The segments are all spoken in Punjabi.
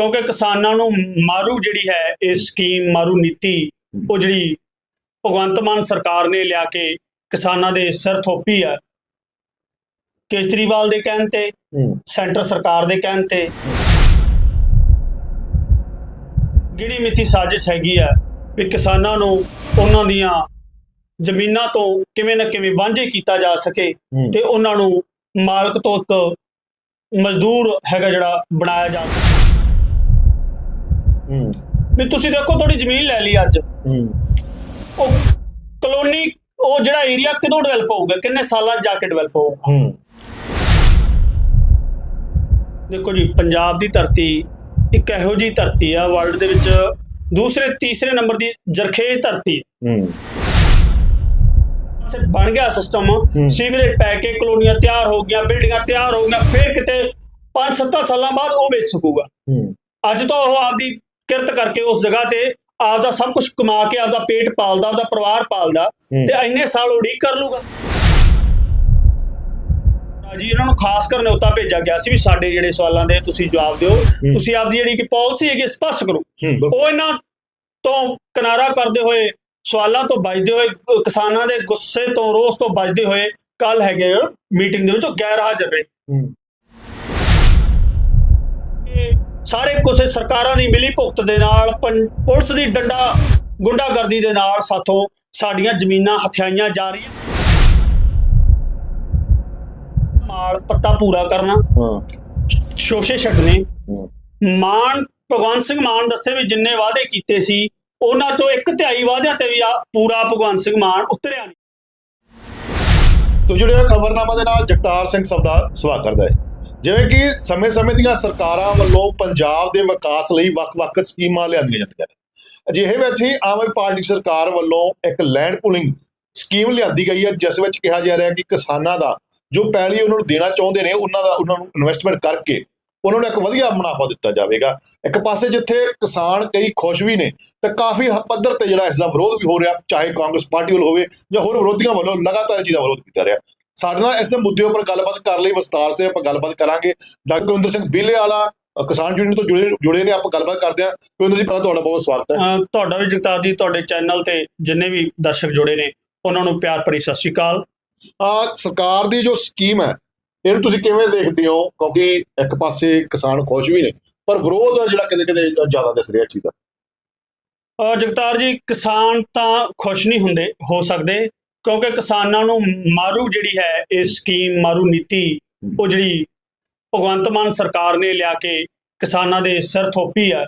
ਕਿਉਂਕਿ ਕਿਸਾਨਾਂ ਨੂੰ ਮਾਰੂ ਜਿਹੜੀ ਹੈ ਇਹ ਸਕੀਮ ਮਾਰੂ ਨੀਤੀ ਉਹ ਜਿਹੜੀ ਭਗਵੰਤ ਮਾਨ ਸਰਕਾਰ ਨੇ ਲਿਆ ਕੇ ਕਿਸਾਨਾਂ ਦੇ ਸਿਰ ਥੋਪੀ ਆ। ਕੇਜਰੀਵਾਲ ਦੇ ਕਹਿਣ ਤੇ ਸੈਂਟਰ ਸਰਕਾਰ ਦੇ ਕਹਿਣ ਤੇ ਗਿਣੀ ਮਿੱਥੀ ਸਾਜ਼ਿਸ਼ ਹੈਗੀ ਆ ਵੀ ਕਿਸਾਨਾਂ ਨੂੰ ਉਹਨਾਂ ਦੀਆਂ ਜ਼ਮੀਨਾਂ ਤੋਂ ਕਿਵੇਂ ਨਾ ਕਿਵੇਂ ਵਾਂਝੇ ਕੀਤਾ ਜਾ ਸਕੇ। ਤੇ ਉਹਨਾਂ ਨੂੰ ਮਾਲਕ ਤੋਂ ਇੱਕ ਮਜ਼ਦੂਰ ਹੈਗਾ ਜਿਹੜਾ ਬਣਾਇਆ ਜਾ ਸਕੇ। ਹੂੰ। ਵੀ ਤੁਸੀਂ ਦੇਖੋ ਤੁਹਾਡੀ ਜ਼ਮੀਨ ਲੈ ਲਈ ਅੱਜ। ਹੂੰ। ਉਹ ਕਲੋਨੀ ਉਹ ਜਿਹੜਾ ਏਰੀਆ ਕਦੋਂ ਡਿਵੈਲਪ ਹੋਊਗਾ? ਕਿੰਨੇ ਸਾਲਾਂ 'ਚ ਜਾ ਕੇ ਡਿਵੈਲਪ ਹੋਊਗਾ? ਹੂੰ। ਦੇਖੋ ਜੀ ਪੰਜਾਬ ਦੀ ਧਰਤੀ ਇੱਕ ਇਹੋ ਜੀ ਧਰਤੀ ਆ ਵਰਲਡ ਦੇ ਵਿੱਚ ਦੂਸਰੇ ਤੀਸਰੇ ਨੰਬਰ ਦੀ ਜਰਖੇਜ਼ ਧਰਤੀ। ਹੈ। ਸੇ ਬਣ ਗਿਆ ਸਿਸਟਮ ਸੀਵਰੇਜ ਪੈ ਕੇ ਕਲੋਨੀਆਂ ਤਿਆਰ ਹੋ ਗਈਆਂ ਬਿਲਡਿੰਗਾਂ ਤਿਆਰ ਹੋ ਗਈਆਂ ਫਿਰ ਕਿਤੇ 5-7 ਸਾਲਾਂ ਬਾਅਦ ਉਹ ਵੇਚ ਸਕੂਗਾ। ਹੂੰ। ਅੱਜ ਤਾਂ ਉਹ ਆਪਦੀ ਕਿਰਤ ਕਰਕੇ ਉਸ ਜਗ੍ਹਾ ਤੇ ਆਪਦਾ ਸਭ ਕੁਝ ਕਮਾ ਕੇ ਆਪਦਾ ਪੇਟ ਪਾਲਦਾ ਆਪਦਾ ਪਰਿਵਾਰ ਪਾਲਦਾ। ਤੇ ਇੰਨੇ ਸਾਲ ਉਡੀਕ ਕਰ ਲੂਗਾ। ਜੀ ਇਹਨਾਂ ਨੂੰ ਖਾਸ ਕਰ ਨਿਯੋਤਾ ਭੇਜਿਆ ਗਿਆ ਸੀ ਵੀ ਸਾਡੇ ਜਿਹੜੇ ਸਵਾਲਾਂ ਦੇ ਤੁਸੀਂ ਜਵਾਬ ਦਿਓ। ਤੁਸੀਂ ਆਪਦੀ ਜਿਹੜੀ ਕਿ ਪਾਲਿਸੀ ਹੈਗੀ ਸਪਸ਼ਟ ਕਰੋ। ਉਹ ਇਹਨਾਂ ਤੋਂ ਕਿਨਾਰਾ ਕਰਦੇ ਹੋਏ ਸਵਾਲਾਂ ਤੋਂ ਬਚਦੇ ਹੋਏ ਕਿਸਾਨਾਂ ਦੇ ਗੁੱਸੇ ਤੋਂ ਰੋਸ ਤੋਂ ਬਚਦੇ ਹੋਏ ਕੱਲ ਹੈਗੇ ਮੀਟਿੰਗ ਦੇ ਵਿੱਚ ਉਹ ਗੈਰ ਹਾਜ਼ਰ ਰਹੇ ਸਾਰੇ ਕੁਸੇ ਸਰਕਾਰਾਂ ਦੀ ਮਿਲੀ ਭੁਗਤ ਦੇ ਨਾਲ ਪੁਲਿਸ ਦੀ ਡੰਡਾ ਗੁੰਡਾਗਰਦੀ ਦੇ ਨਾਲ ਸਾਥੋਂ ਸਾਡੀਆਂ ਜ਼ਮੀਨਾਂ ਹਥਿਆਈਆਂ ਜਾ ਰਹੀਆਂ। ਮਾਲ ਪੱਤਾ ਪੂਰਾ ਕਰਨਾ। ਹਾਂ। ਸ਼ੋਸ਼ੇ ਛੱਡਨੇ। ਮਾਨ ਭਗਵੰਤ ਸਿੰਘ ਮਾਨ ਦੱਸੇ ਵੀ ਜਿੰਨੇ ਵਾਅਦੇ ਕੀਤੇ ਸੀ ਉਹਨਾਂ ਚੋਂ ਇੱਕ ਤਿਹਾਈ ਵਾਅਦਿਆਂ ਤੇ ਵੀ ਆ ਪੂਰਾ ਭਗਵੰਤ ਸਿੰਘ ਮਾਨ ਉਤਰਿਆ ਨਹੀਂ। ਤੋ ਜੁੜਿਆ ਖਬਰਨਾਮਾ ਦੇ ਨਾਲ ਜਗਤਾਰ ਸਿੰਘ ਸਬਦਾ ਸਵਾਗਤ ਕਰਦਾ ਹੈ। ਜਿਵੇਂ ਕਿ ਸਮੇਂ-ਸਮੇਂ ਦੀਆਂ ਸਰਕਾਰਾਂ ਵੱਲੋਂ ਪੰਜਾਬ ਦੇ ਵਿਕਾਸ ਲਈ ਵੱਖ-ਵੱਖ ਸਕੀਮਾਂ ਲਿਆਂਦੀਆਂ ਜਾਂਦੀਆਂ ਨੇ। ਅਜਿਹੇ ਵਿੱਚ ਹੀ ਆਮ ਆਦਮੀ ਪਾਰਟੀ ਸਰਕਾਰ ਵੱਲੋਂ ਇੱਕ ਲੈਂਡ ਪੂਲਿੰਗ ਸਕੀਮ ਲਿਆਂਦੀ ਗਈ ਹੈ, ਜਿਸ ਵਿੱਚ ਕਿਹਾ ਜਾ ਰਿਹਾ ਕਿ ਕਿਸਾਨਾਂ ਦਾ ਜੋ ਪੈਲੀ ਉਹਨਾਂ ਨੂੰ ਦੇਣਾ ਚਾਹੁੰਦੇ ਨੇ, ਉਹਨਾਂ ਦਾ ਉਹਨਾਂ ਨੂੰ ਇਨਵੈਸਟਮੈਂਟ ਕਰਕੇ ਉਹਨਾਂ ਨੂੰ ਇੱਕ ਵਧੀਆ ਮੁਨਾਫਾ ਦਿੱਤਾ ਜਾਵੇਗਾ। ਇੱਕ ਪਾਸੇ ਜਿੱਥੇ ਕਿਸਾਨ ਕਈ ਖੁਸ਼ ਵੀ ਨੇ, ਤੇ ਕਾਫੀ ਪੱਧਰ ਤੇ ਜਿਹੜਾ ਇਸ ਦਾ ਵਿਰੋਧ ਵੀ ਹੋ ਰਿਹਾ, ਚਾਹੇ ਕਾਂਗਰਸ ਪਾਰਟੀ ਵੱਲੋਂ ਹੋਵੇ ਜਾਂ ਹੋਰ ਵਿਰੋਧੀਆਂ ਵੱਲੋਂ ਲਗਾਤਾਰ ਇਹ ਚੀਜ਼ ਦਾ ਵਿਰੋਧ ਕੀਤਾ ਰਿਹਾ। ਸਾਡੇ ਨਾਲ ਇਸੇ ਮੁੱਦੇ ਉੱਪਰ ਗੱਲਬਾਤ ਕਰਨ ਲਈ ਵਿਸਤਾਰ ਸੇ ਆਪਾਂ ਗੱਲਬਾਤ ਕਰਾਂਗੇ। ਡਾਕਟਰ ਕੁਲਿੰਦਰ ਸਿੰਘ ਬੀਲੇ ਵਾਲਾ ਕਿਸਾਨ ਯੂਨੀਅਨ ਤੋਂ ਜੁੜੇ ਜੁੜੇ ਨੇ ਆਪਾਂ ਗੱਲਬਾਤ ਕਰਦੇ ਹਾਂ। ਕੁਲਿੰਦਰ ਜੀ ਪਹਿਲਾਂ ਤੁਹਾਡਾ ਬਹੁਤ ਸਵਾਗਤ ਹੈ। ਤੁਹਾਡਾ ਵੀ ਜਗਤਾਰ ਜੀ ਤੁਹਾਡੇ ਚੈਨਲ ਤੇ ਜਿੰਨੇ ਵੀ ਦਰਸ਼ਕ ਜੁੜੇ ਨੇ ਉਹਨਾਂ ਨੂੰ ਪਿਆਰ ਭਰੀ ਸਤਿ ਸ਼੍ਰੀ ਅਕਾਲ। ਆ ਸਰਕਾਰ ਦੀ ਜੋ ਸਕੀਮ ਹੈ ਇਹਨੂੰ ਤੁਸੀਂ ਕਿਵੇਂ ਦੇਖਦੇ ਹੋ? ਕਿਉਂਕਿ ਇੱਕ ਪਾਸੇ ਕਿਸਾਨ ਖੁਸ਼ ਵੀ ਨੇ ਪਰ ਵਿਰੋਧ ਆ ਜਿਹੜਾ ਕਿਤੇ ਕਿਤੇ ਜ਼ਿਆਦਾ ਦਿਸ ਰਿਹਾ ਚੀਜ਼ ਦਾ। ਜਗਤਾਰ ਜੀ ਕਿਸਾਨ ਤਾਂ ਖੁਸ਼ ਨਹੀਂ ਹੁੰਦੇ ਹੋ ਸਕਦੇ। ਕਿਉਂਕਿ ਕਿਸਾਨਾਂ ਨੂੰ ਮਾਰੂ ਜਿਹੜੀ ਹੈ ਇਹ ਸਕੀਮ ਮਾਰੂ ਨੀਤੀ ਉਹ ਜਿਹੜੀ ਭਗਵੰਤ ਮਾਨ ਸਰਕਾਰ ਨੇ ਲਿਆ ਕੇ ਕਿਸਾਨਾਂ ਦੇ ਸਿਰ ਥੋਪੀ ਆ।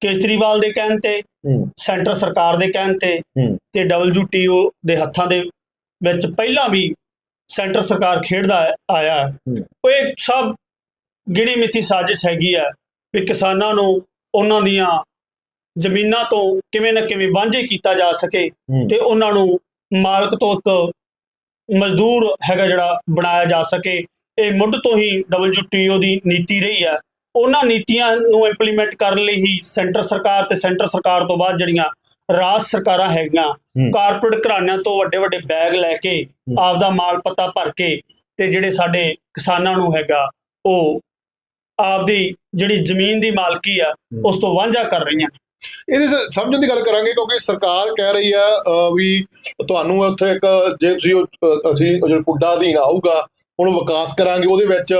ਕੇਜਰੀਵਾਲ ਦੇ ਕਹਿਣ ਤੇ ਸੈਂਟਰ ਸਰਕਾਰ ਦੇ ਕਹਿਣ ਤੇ ਤੇ WTO ਦੇ ਹੱਥਾਂ ਦੇ ਵਿੱਚ ਪਹਿਲਾਂ ਵੀ ਸੈਂਟਰ ਸਰਕਾਰ ਖੇਡਦਾ ਆਇਆ। ਉਹ ਇਹ ਸਭ ਗਿਣੀ ਮਿੱਥੀ ਸਾਜ਼ਿਸ਼ ਹੈਗੀ ਆ ਵੀ ਕਿਸਾਨਾਂ ਨੂੰ ਉਹਨਾਂ ਦੀਆਂ ਜ਼ਮੀਨਾਂ ਤੋਂ ਕਿਵੇਂ ਨਾ ਕਿਵੇਂ ਵਾਂਝੇ ਕੀਤਾ ਜਾ ਸਕੇ ਤੇ ਉਹਨਾਂ ਨੂੰ ਮਾਲਕ ਤੋਂ ਇੱਕ ਮਜ਼ਦੂਰ ਹੈਗਾ ਜਿਹੜਾ ਬਣਾਇਆ ਜਾ ਸਕੇ। ਇਹ ਮੁੱਢ ਤੋਂ ਹੀ WTO ਦੀ ਨੀਤੀ ਰਹੀ ਹੈ। ਉਹਨਾਂ ਨੀਤੀਆਂ ਨੂੰ ਇੰਪਲੀਮੈਂਟ ਕਰਨ ਲਈ ਹੀ ਸੈਂਟਰ ਸਰਕਾਰ ਤੇ ਸੈਂਟਰ ਸਰਕਾਰ ਤੋਂ ਬਾਅਦ ਜਿਹੜੀਆਂ ਰਾਜ ਸਰਕਾਰਾਂ ਹੈਗੀਆਂ। ਕਾਰਪੋਰੇਟ ਘਰਾਣਿਆਂ ਤੋਂ ਵੱਡੇ ਵੱਡੇ ਬੈਗ ਲੈ ਕੇ ਆਪਦਾ ਮਾਲ ਪੱਤਾ ਭਰ ਕੇ ਤੇ ਜਿਹੜੇ ਸਾਡੇ ਕਿਸਾਨਾਂ ਨੂੰ ਹੈਗਾ ਉਹ ਆਪਦੀ ਜਿਹੜੀ ਜ਼ਮੀਨ ਦੀ ਮਾਲਕੀ ਆ ਉਸ ਤੋਂ ਵਾਂਝਾ ਕਰ ਰਹੀਆਂ। ਇਹਦੇ ਸਮਝਣ ਦੀ ਗੱਲ ਕਰਾਂਗੇ ਕਿਉਂਕਿ ਸਰਕਾਰ ਕਹਿ ਰਹੀ ਆ ਵੀ ਤੁਹਾਨੂੰ ਉੱਥੇ ਇੱਕ ਜੇ ਤੁਸੀਂ ਅਸੀਂ ਜਿਹੜਾ ਪੁੱਡਾ ਅਧੀਨ ਆਊਗਾ ਉਹਨੂੰ ਵਿਕਾਸ ਕਰਾਂਗੇ, ਉਹਦੇ ਵਿੱਚ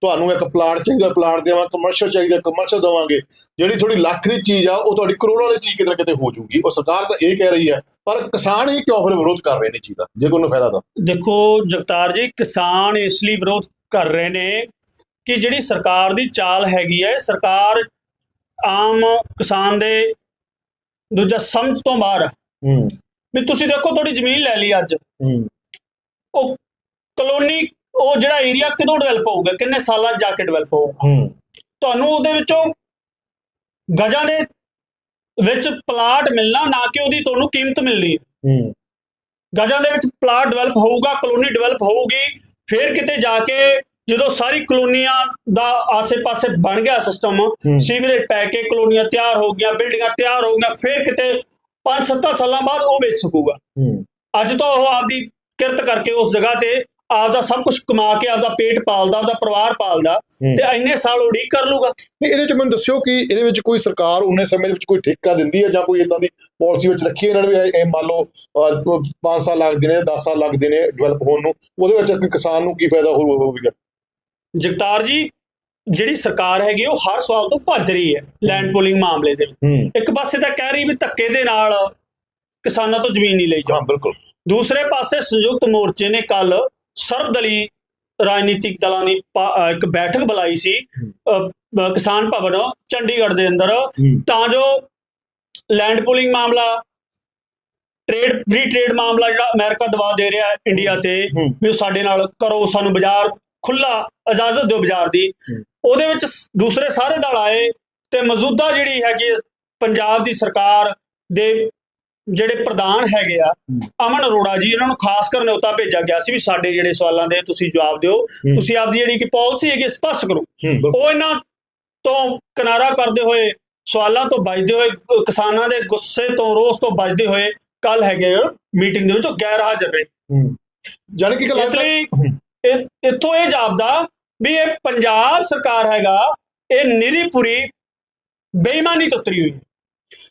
ਤੁਹਾਨੂੰ ਇੱਕ ਪਲਾਟ ਚਾਹੀਦਾ, ਪਲਾਟ ਦੇਵਾਂ ਕਮਰਸ਼ੀਅਲ ਚਾਹੀਦਾ ਕਮਰਸ਼ੀਅਲ ਦੇਵਾਂਗੇ। ਜਿਹੜੀ ਥੋੜੀ ਲੱਖ ਦੀ ਚੀਜ਼ ਆ, ਉਹ ਤੁਹਾਡੀ ਕਰੋੜਾਂ ਵਾਲੀ ਚੀਜ਼ ਕਿਤੇ ਨਾ ਕਿਤੇ ਹੋ ਜਾਊਗੀ। ਉਹ ਸਰਕਾਰ ਤਾਂ ਇਹ ਕਹਿ ਰਹੀ ਹੈ ਪਰ ਕਿਸਾਨ ਹੀ ਕਿਉਂ ਫਿਰ ਵਿਰੋਧ ਕਰ ਰਹੇ ਨੇ ਚੀਜ਼ ਦਾ? ਜੇ ਕੋਈ ਨੂੰ ਫਾਇਦਾ ਤਾਂ ਦੇਖੋ ਜਗਤਾਰ ਜੀ, ਕਿਸਾਨ ਇਸ ਲਈ ਵਿਰੋਧ ਕਰ ਰਹੇ ਨੇ ਕਿ ਜਿਹੜੀ ਸਰਕਾਰ ਦੀ ਚਾਲ ਹੈਗੀ ਹੈ ਸਰਕਾਰ ਆਮ ਕਿਸਾਨ ਦੇ ਦੂਜਾ ਸਮਝ ਤੋਂ ਬਾਹਰ। ਹੈ। ਹੂੰ ਵੀ ਤੁਸੀਂ ਦੇਖੋ ਤੁਹਾਡੀ ਜ਼ਮੀਨ ਲੈ ਲਈ ਅੱਜ। ਹੂੰ। ਉਹ ਕਲੋਨੀ ਉਹ ਜਿਹੜਾ ਏਰੀਆ ਕਦੋਂ ਡਿਵੈਲਪ ਹੋਊਗਾ? ਕਿੰਨੇ ਸਾਲਾਂ 'ਚ ਜਾ ਕੇ ਡਿਵੈਲਪ ਹੋਊਗਾ? ਹੂੰ। ਤੁਹਾਨੂੰ ਉਹਦੇ ਵਿੱਚੋਂ ਗਜਾਂ ਦੇ ਵਿੱਚ ਪਲਾਟ ਮਿਲਣਾ ਨਾ ਕਿ ਉਹਦੀ ਤੁਹਾਨੂੰ ਕੀਮਤ ਮਿਲਣੀ। ਹੈ। ਹੂੰ ਗਜਾਂ ਦੇ ਵਿੱਚ ਪਲਾਟ ਡਿਵੈਲਪ ਹੋਊਗਾ ਕਲੋਨੀ ਡਿਵੈਲਪ ਹੋਊਗੀ ਫਿਰ ਕਿਤੇ ਜਾ ਕੇ ਜਦੋਂ ਸਾਰੀ ਕਲੋਨੀਆਂ ਦਾ ਆਸੇ-ਪਾਸੇ ਬਣ ਗਿਆ ਸਿਸਟਮ। ਸੀਵਰੇਜ ਪੈ ਕੇ ਕਲੋਨੀਆਂ ਤਿਆਰ ਹੋ ਗਈਆਂ ਬਿਲਡਿੰਗਾਂ ਤਿਆਰ ਹੋ ਗਈਆਂ ਫਿਰ ਕਿਤੇ 5-7 ਸਾਲਾਂ ਬਾਅਦ ਉਹ ਵੇਚ ਸਕੂਗਾ ਅੱਜ ਤਾਂ ਉਹ ਆਪਦੀ ਕਿਰਤ ਕਰਕੇ ਉਸ ਜਗ੍ਹਾ ਤੇ ਆਪਦਾ ਸਭ ਕੁਝ ਕਮਾ ਕੇ ਆਪਦਾ ਪੇਟ ਪਾਲਦਾ ਆਪਦਾ ਪਰਿਵਾਰ ਪਾਲਦਾ। ਤੇ ਇੰਨੇ ਸਾਲ ਉਡੀਕ ਕਰ ਲੂਗਾ ਇਹਦੇ ਚ ਮੈਨੂੰ ਦੱਸਿਓ ਕਿ ਇਹਦੇ ਵਿੱਚ ਕੋਈ ਸਰਕਾਰ ਉਹਨੇ ਸਮੇਂ ਦੇ ਵਿੱਚ ਕੋਈ ਠੇਕਾ ਦਿੰਦੀ ਹੈ ਜਾਂ ਕੋਈ ਇਦਾਂ ਦੀ ਪਾਲਿਸੀ ਵਿੱਚ ਰੱਖੀ ਇਹਨਾਂ ਨੇ ਵੀ ਮੰਨ ਲਓ 5 ਸਾਲ ਲੱਗਦੇ ਨੇ 10 ਸਾਲ ਲੱਗਦੇ ਨੇ ਡਿਵੈਲਪ ਹੋਣ ਨੂੰ ਉਹਦੇ ਵਿੱਚ ਇੱਕ ਕਿਸਾਨ ਨੂੰ ਕੀ ਫਾਇਦਾ ਹੋ- ਹੋਵੇਗਾ ਜਗਤਾਰ ਜੀ ਜਿਹੜੀ ਸਰਕਾਰ ਹੈਗੀ ਉਹ ਹਰ ਸਵਾਲ ਤੋਂ ਭੱਜ ਰਹੀ ਹੈ ਲੈਂਡ ਪੂਲਿੰਗ ਮਾਮਲੇ ਦੇ ਵਿੱਚ। ਇੱਕ ਪਾਸੇ ਤਾਂ ਕਹਿ ਰਹੀ ਵੀ ਧੱਕੇ ਦੇ ਨਾਲ ਕਿਸਾਨਾਂ ਤੋਂ ਜ਼ਮੀਨ ਨਹੀਂ ਲਈ ਹਾਂ ਜਾਓ ਬਿਲਕੁਲ। ਦੂਸਰੇ ਪਾਸੇ ਸੰਯੁਕਤ ਮੋਰਚੇ ਨੇ ਕੱਲ ਸਰਬਦਲੀ ਰਾਜਨੀਤਿਕ ਦਲਾਂ ਦੀ ਇੱਕ ਬੈਠਕ ਬੁਲਾਈ ਸੀ ਕਿਸਾਨ ਭਵਨ ਚੰਡੀਗੜ੍ਹ ਦੇ ਅੰਦਰ। ਤਾਂ ਜੋ ਲੈਂਡ ਪੂਲਿੰਗ ਮਾਮਲਾ ਟ੍ਰੇਡ ਫ੍ਰੀ ਟ੍ਰੇਡ ਮਾਮਲਾ ਜਿਹੜਾ ਅਮਰੀਕਾ ਦਬਾਅ ਦੇ ਰਿਹਾ ਹੈ ਇੰਡੀਆ ਤੇ। ਵੀ ਸਾਡੇ ਨਾਲ ਕਰੋ ਸਾਨੂੰ ਬਾਜ਼ਾਰ ਖੁੱਲਾ ਇਜਾਜ਼ਤ ਦਿਓ ਬਾਜ਼ਾਰ ਦੀ। ਉਹਦੇ ਵਿੱਚ ਦੂਸਰੇ ਸਾਰੇ ਦਲ ਆਏ ਤੇ ਮੌਜੂਦਾ ਜਿਹੜੀ ਹੈਗੀ ਪੰਜਾਬ ਦੀ ਸਰਕਾਰ ਦੇ ਜਿਹੜੇ ਪ੍ਰਧਾਨ ਹੈਗੇ ਆ। ਅਮਨ ਅਰੋੜਾ ਜੀ ਇਹਨਾਂ ਨੂੰ ਖਾਸ ਕਰ ਨਿਯੋਤਾ ਭੇਜਿਆ ਗਿਆ ਸੀ ਵੀ ਸਾਡੇ ਜਿਹੜੇ ਸਵਾਲਾਂ ਦੇ ਤੁਸੀਂ ਜਵਾਬ ਦਿਓ। ਤੁਸੀਂ ਆਪਦੀ ਜਿਹੜੀ ਕਿ ਪਾਲਿਸੀ ਹੈਗੀ ਸਪਸ਼ਟ ਕਰੋ। ਉਹ ਇਹਨਾਂ ਤੋਂ ਕਿਨਾਰਾ ਕਰਦੇ ਹੋਏ ਸਵਾਲਾਂ ਤੋਂ ਬਚਦੇ ਹੋਏ ਕਿਸਾਨਾਂ ਦੇ ਗੁੱਸੇ ਤੋਂ ਰੋਸ ਤੋਂ ਬਚਦੇ ਹੋਏ ਕੱਲ ਹੈਗੇ ਮੀਟਿੰਗ ਦੇ ਵਿੱਚ ਉਹ ਗੈਰ ਹਾਜ਼ਰ ਰਹੇ ਜਾਨੀ ਕਿ ਇਸ ਲਈ ਇੱਥੋਂ ਇਹ ਜਾਪਦਾ ਵੀ ਇਹ ਪੰਜਾਬ ਸਰਕਾਰ ਹੈਗਾ ਇਹ ਨਿਰੀਪੁਰੀ ਬੇਈਮਾਨੀ ਤੋਂ ਉਤਰੀ ਹੋਈ।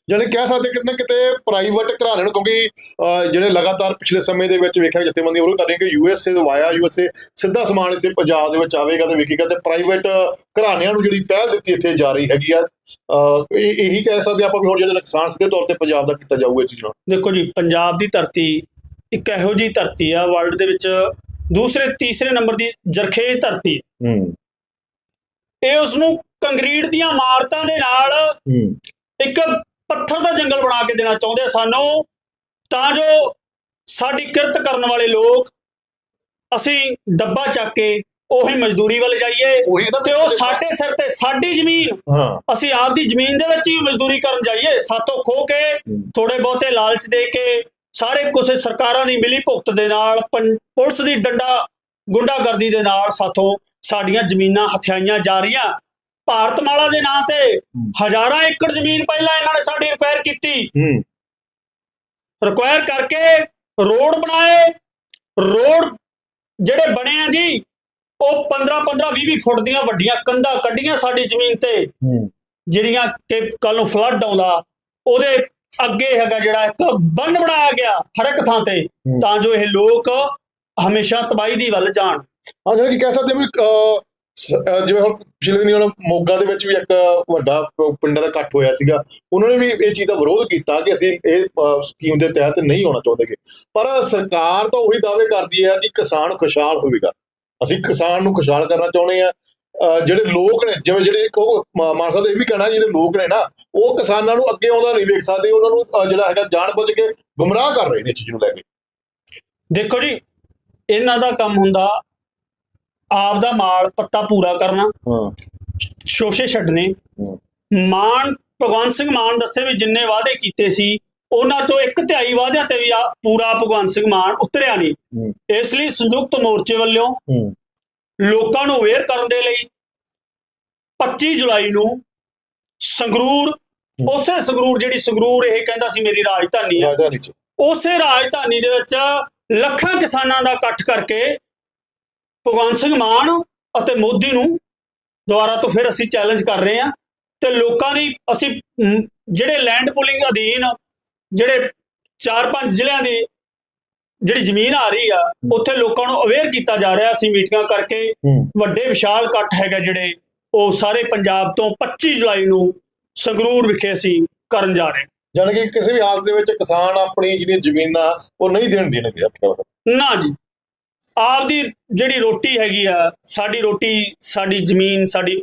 ਜਾਨੀ ਕਹਿ ਸਕਦੇ ਕਿਤੇ ਨਾ ਕਿਤੇ ਪ੍ਰਾਈਵੇਟ ਘਰਾਣੇ ਨੂੰ ਕਿਉਂਕਿ ਜਿਹੜੇ ਲਗਾਤਾਰ ਪਿਛਲੇ ਸਮੇਂ ਦੇ ਵਿੱਚ ਵੇਖਿਆ ਜਥੇਬੰਦੀਆਂ ਉਹ ਕਰ ਰਹੀਆਂ ਕਿ ਯੂਐਸਏ ਤੋਂ ਵਾਇਆ ਯੂਐਸਏ ਸਿੱਧਾ ਸਮਾਨ ਇੱਥੇ ਪੰਜਾਬ ਦੇ ਵਿੱਚ ਆਵੇਗਾ ਤੇ ਵਿਕੇਗਾ ਤੇ ਪ੍ਰਾਈਵੇਟ ਘਰਾਣਿਆਂ ਨੂੰ ਜਿਹੜੀ ਪਹਿਲ ਦਿੱਤੀ ਇੱਥੇ ਜਾ ਰਹੀ ਹੈਗੀ ਆ ਇਹ ਇਹੀ ਕਹਿ ਸਕਦੇ ਆਪਾਂ ਵੀ ਹੁਣ ਜਿਹੜੇ ਨੁਕਸਾਨ ਸਿੱਧੇ ਤੌਰ ਤੇ ਪੰਜਾਬ ਦਾ ਕੀਤਾ ਜਾਊਗਾ ਇਸ ਚੀਜ਼ ਦੇਖੋ ਜੀ ਪੰਜਾਬ ਦੀ ਧਰਤੀ ਇੱਕ ਇਹੋ ਜੀ ਧਰਤੀ ਆ ਵਰਲਡ ਦੇ ਵਿੱਚ ਦੂਸਰੇ ਤੀਸਰੇ ਨੰਬਰ ਦੀ ਜਰਖੇਜ਼ ਧਰਤੀ। ਹੈ। ਇਹ ਉਸ ਨੂੰ ਕੰਕਰੀਟ ਦੀਆਂ ਇਮਾਰਤਾਂ ਦੇ ਨਾਲ ਹੂੰ। ਇੱਕ ਪੱਥਰ ਦਾ ਜੰਗਲ ਬਣਾ ਕੇ ਦੇਣਾ ਚਾਹੁੰਦੇ ਸਾਨੂੰ। ਤਾਂ ਜੋ ਸਾਡੀ ਕਿਰਤ ਕਰਨ ਵਾਲੇ ਲੋਕ ਅਸੀਂ ਡੱਬਾ ਚੱਕ ਕੇ ਉਹੀ ਮਜ਼ਦੂਰੀ ਵੱਲ ਜਾਈਏ ਤੇ ਉਹ ਸਾਡੇ ਸਿਰ ਤੇ ਸਾਡੀ ਜ਼ਮੀਨ ਅਸੀਂ ਆਪਦੀ ਜ਼ਮੀਨ ਦੇ ਵਿੱਚ ਹੀ ਮਜ਼ਦੂਰੀ ਕਰਨ ਜਾਈਏ। ਸਾਤੋਂ ਖੋ ਕੇ ਥੋੜੇ ਬਹੁਤੇ ਲਾਲਚ ਦੇ ਕੇ ਸਾਰੇ ਕੁਛ ਸਰਕਾਰਾਂ ਦੀ ਮਿਲੀ ਭੁਗਤ ਦੇ ਨਾਲ ਪੁਲਿਸ ਦੀ ਡੰਡਾ ਗੁੰਡਾਗਰਦੀ ਦੇ ਨਾਲ ਸਾਥੋਂ ਸਾਡੀਆਂ ਜ਼ਮੀਨਾਂ ਹਥਿਆਈਆਂ ਜਾ ਰਹੀਆਂ। ਭਾਰਤਮਾਲਾ ਦੇ ਨਾਂ ਤੇ ਹਜ਼ਾਰਾਂ ਏਕੜ ਜ਼ਮੀਨ ਪਹਿਲਾਂ ਇਹਨਾਂ ਨੇ ਸਾਡੀ ਰਿਕਵਾਇਰ ਕੀਤੀ। ਹੂੰ। ਰਿਕਵਾਇਰ ਕਰਕੇ ਰੋਡ ਬਣਾਏ। ਰੋਡ ਜਿਹੜੇ ਬਣੇ ਆ ਜੀ ਉਹ 15 15 20 20 ਫੁੱਟ ਦੀਆਂ ਵੱਡੀਆਂ ਕੰਧਾਂ ਕੱਢੀਆਂ ਸਾਡੀ ਜ਼ਮੀਨ ਤੇ। ਜਿਹੜੀਆਂ ਕਿ ਕੱਲ ਨੂੰ ਫਲੱਡ ਆਉਂਦਾ ਉਹਦੇ ਅੱਗੇ ਹੈਗਾ ਜਿਹੜਾ ਇੱਕ ਬੰਨ ਬਣਾਇਆ ਗਿਆ ਹਰ ਇੱਕ ਥਾਂ ਤੇ। ਤਾਂ ਜੋ ਇਹ ਲੋਕ ਹਮੇਸ਼ਾ ਤਬਾਹੀ ਦੀ ਵੱਲ ਜਾਣ ਹਾਂ ਜਿਹੜੇ ਕਿ ਕਹਿ ਸਕਦੇ ਵੀ ਜਿਵੇਂ ਹੁਣ ਪਿਛਲੇ ਦਿਨੀ ਹੁਣ ਮੋਗਾ ਦੇ ਵਿੱਚ ਵੀ ਇੱਕ ਵੱਡਾ ਪਿੰਡਾਂ ਦਾ ਇਕੱਠ ਹੋਇਆ ਸੀਗਾ ਉਹਨਾਂ ਨੇ ਵੀ ਇਹ ਚੀਜ਼ ਦਾ ਵਿਰੋਧ ਕੀਤਾ ਕਿ ਅਸੀਂ ਇਹ ਸਕੀਮ ਦੇ ਤਹਿਤ ਨਹੀਂ ਹੋਣਾ ਚਾਹੁੰਦੇ ਗੇ। ਪਰ ਸਰਕਾਰ ਤਾਂ ਉਹੀ ਦਾਅਵੇ ਕਰਦੀ ਹੈ ਕਿ ਕਿਸਾਨ ਖੁਸ਼ਹਾਲ ਹੋਵੇਗਾ ਅਸੀਂ ਕਿਸਾਨ ਨੂੰ ਖੁਸ਼ਹਾਲ ਕਰਨਾ ਚਾਹੁੰਦੇ ਆ ਜਿਹੜੇ ਲੋਕ ਨੇ ਜਿਵੇਂ ਜਿਹੜੇ ਇੱਕ ਉਹ ਮਾ- ਮਾਨ ਸਾਹਿਬ ਦਾ ਇਹ ਵੀ ਕਹਿਣਾ ਜਿਹੜੇ ਲੋਕ ਨੇ ਨਾ ਉਹ ਕਿਸਾਨਾਂ ਨੂੰ ਅੱਗੇ ਆਉਂਦਾ ਨਹੀਂ ਵੇਖ ਸਕਦੇ ਉਹਨਾਂ ਨੂੰ ਜਿਹੜਾ ਹੈਗਾ ਜਾਣ ਬੁੱਝ ਕੇ ਗੁੰਮਰਾਹ ਕਰ ਰਹੇ ਨੇ ਚੀਜ਼ ਨੂੰ ਲੈ ਕੇ। ਦੇਖੋ ਜੀ ਇਹਨਾਂ ਦਾ ਕੰਮ ਹੁੰਦਾ ਆਪ ਦਾ ਮਾਲ ਪੱਤਾ ਪੂਰਾ ਕਰਨਾ ਹਾਂ। ਸ਼ੋਸ਼ੇ ਛੱਡਨੇ। ਮਾਨ ਭਗਵੰਤ ਸਿੰਘ ਮਾਨ ਦੱਸੇ ਵੀ ਜਿੰਨੇ ਵਾਅਦੇ ਕੀਤੇ ਸੀ ਉਹਨਾਂ ਚੋਂ ਇੱਕ ਤਿਹਾਈ ਵਾਅਦਿਆਂ ਤੇ ਵੀ ਆ ਪੂਰਾ ਭਗਵੰਤ ਸਿੰਘ ਮਾਨ ਉਤਰਿਆ ਨਹੀਂ। ਇਸ ਲਈ ਸੰਯੁਕਤ ਮੋਰਚੇ ਵੱਲੋਂ ਲੋਕਾਂ ਨੂੰ ਅਵੇਅਰ ਕਰਨ ਦੇ ਲਈ 25 ਜੁਲਾਈ ਨੂੰ ਸੰਗਰੂਰ ਉਸੇ ਸੰਗਰੂਰ ਜਿਹੜੀ ਸੰਗਰੂਰ ਇਹ ਕਹਿੰਦਾ ਸੀ ਮੇਰੀ ਰਾਜਧਾਨੀ ਹੈ ਉਸੇ ਰਾਜਧਾਨੀ ਦੇ ਵਿੱਚ ਲੱਖਾਂ ਕਿਸਾਨਾਂ ਦਾ ਇਕੱਠ ਕਰਕੇ ਭਗਵੰਤ ਸਿੰਘ ਮਾਨ ਅਤੇ ਮੋਦੀ ਨੂੰ ਦੁਬਾਰਾ ਤੋਂ ਫਿਰ ਅਸੀਂ ਚੈਲੰਜ ਕਰ ਰਹੇ ਹਾਂ ਤੇ ਲੋਕਾਂ ਦੀ ਅਸੀਂ ਜਿਹੜੇ ਲੈਂਡ ਪੁਲਿੰਗ ਅਧੀਨ ਜਿਹੜੇ 4-5 ਜ਼ਿਲ੍ਹਿਆਂ ਦੀ ਜਿਹੜੀ ਜ਼ਮੀਨ ਆ ਰਹੀ ਆ ਉੱਥੇ ਲੋਕਾਂ ਨੂੰ ਅਵੇਅਰ ਕੀਤਾ ਜਾ ਰਿਹਾ ਅਸੀਂ ਮੀਟਿੰਗਾਂ ਕਰਕੇ। ਵੱਡੇ ਵਿਸ਼ਾਲ ਇਕੱਠ ਹੈਗਾ ਜਿਹੜੇ ਉਹ ਸਾਰੇ ਪੰਜਾਬ ਤੋਂ 25 ਜੁਲਾਈ ਨੂੰ ਸੰਗਰੂਰ ਵਿਖੇ ਅਸੀਂ ਕਰਨ ਜਾ ਰਹੇ ਜਾਣੀ ਕਿ ਕਿਸੇ ਵੀ ਹਾਲਤ ਦੇ ਵਿੱਚ ਕਿਸਾਨ ਆਪਣੀ ਜਿਹੜੀਆਂ ਜ਼ਮੀਨਾਂ ਉਹ ਨਹੀਂ ਦੇਣ ਦੇਣਗੇ ਨਾ ਜੀ। ਆਪਦੀ ਜਿਹੜੀ ਰੋਟੀ ਹੈਗੀ ਆ ਸਾਡੀ ਰੋਟੀ ਸਾਡੀ ਜ਼ਮੀਨ ਸਾਡੀ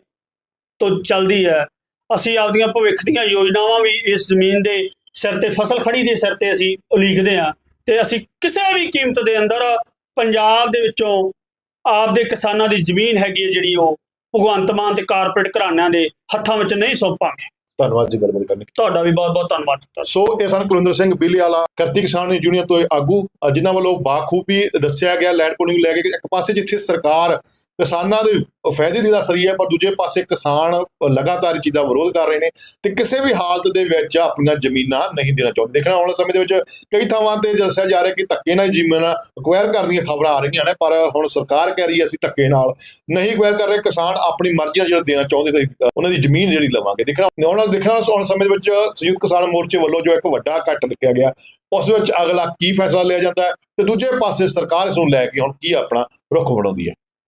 ਤੋਂ ਚੱਲਦੀ ਹੈ ਅਸੀਂ ਆਪਦੀਆਂ ਭਵਿੱਖ ਦੀਆਂ ਯੋਜਨਾਵਾਂ ਵੀ ਇਸ ਜ਼ਮੀਨ ਦੇ ਸਿਰ ਤੇ ਫਸਲ ਖੜੀ ਦੇ ਸਿਰ ਤੇ ਅਸੀਂ ਉਲੀਕਦੇ ਆ ਤੇ ਅਸੀਂ ਕਿਸੇ ਵੀ ਕੀਮਤ ਦੇ ਅੰਦਰ ਪੰਜਾਬ ਦੇ ਵਿੱਚੋਂ ਆਪਦੇ ਕਿਸਾਨਾਂ ਦੀ ਜ਼ਮੀਨ ਹੈਗੀ ਹੈ ਜਿਹੜੀ ਉਹ ਭਗਵੰਤ ਮਾਨ ਤੇ ਕਾਰਪੋਰੇਟ ਘਰਾਣਿਆਂ ਦੇ ਹੱਥਾਂ ਵਿੱਚ ਨਹੀਂ ਸੌਂਪਾਂਗੇ ਧੰਨਵਾਦ ਜੀ ਗੱਲਬਾਤ ਕਰਨੀ। ਤੁਹਾਡਾ ਵੀ ਬਹੁਤ ਬਹੁਤ ਧੰਨਵਾਦ ਸੋ ਇਹ ਸਨ ਕੁਲਿੰਦਰ ਸਿੰਘ ਬਿੱਲੀ ਵਾਲਾ ਕਰਤੀ ਕਿਸਾਨ ਯੂਨੀਅਨ ਤੋਂ ਆਗੂ ਜਿਨ੍ਹਾਂ ਵੱਲੋਂ ਬਾਖੂਬੀ ਦੱਸਿਆ ਗਿਆ ਲੈਂਡ ਪੂਲਿੰਗ ਲੈ ਕੇ ਇੱਕ ਪਾਸੇ ਜਿੱਥੇ ਸਰਕਾਰ ਕਿਸਾਨਾਂ ਦੇ ਫਾਇਦੇ ਦੀ ਦੱਸ ਰਹੀ ਹੈ ਪਰ ਦੂਜੇ ਪਾਸੇ ਕਿਸਾਨ ਲਗਾਤਾਰ ਚੀਜ਼ਾਂ ਵਿਰੋਧ ਕਰ ਰਹੇ ਨੇ ਤੇ ਕਿਸੇ ਵੀ ਹਾਲਤ ਦੇ ਵਿੱਚ ਆਪਣੀਆਂ ਜ਼ਮੀਨਾਂ ਨਹੀਂ ਦੇਣਾ ਚਾਹੁੰਦੇ। ਦੇਖਣਾ ਆਉਣ ਸਮੇਂ ਦੇ ਵਿੱਚ ਕਈ ਥਾਵਾਂ ਤੇ ਦੱਸਿਆ ਜਾ ਰਿਹਾ ਕਿ ਧੱਕੇ ਨਾਲ ਜ਼ਮੀਨਾਂ ਅਕਵਾਇਰ ਕਰਨ ਦੀਆਂ ਖਬਰਾਂ ਆ ਰਹੀਆਂ ਨੇ ਪਰ ਹੁਣ ਸਰਕਾਰ ਕਹਿ ਰਹੀ ਹੈ ਅਸੀਂ ਧੱਕੇ ਨਾਲ ਨਹੀਂ ਅਕਵਾਇਰ ਕਰ ਰਹੇ ਕਿਸਾਨ ਆਪਣੀ ਮਰਜ਼ੀ ਨਾਲ ਜਿਹੜਾ ਦੇਣਾ ਚਾਹੁੰਦੇ ਤੇ ਉਹਨਾਂ ਦੀ ਜ਼ਮੀਨ ਜਿਹੜੀ ਲਵਾਂਗੇ। ਦੇਖਣਾ ਆਉਣ ਦੇਖਣਾ ਆਉਣ ਸਮੇਂ ਦੇ ਵਿੱਚ ਸੰਯੁਕਤ ਕਿਸਾਨ ਮੋਰਚੇ ਵੱਲੋਂ ਜੋ ਇੱਕ ਵੱਡਾ ਇਕੱਠ ਲਿਖਿਆ ਗਿਆ, ਉਸ ਵਿੱਚ ਅਗਲਾ ਕੀ ਫੈਸਲਾ ਲਿਆ ਜਾਂਦਾ ਹੈ ਤੇ ਦੂਜੇ ਪਾਸੇ ਸਰਕਾਰ ਇਸ ਨੂੰ ਲੈ ਕੇ ਹੁਣ ਕੀ ਆਪਣਾ ਰੁਖ ਬਣਾਉਂਦੀ ਹੈ?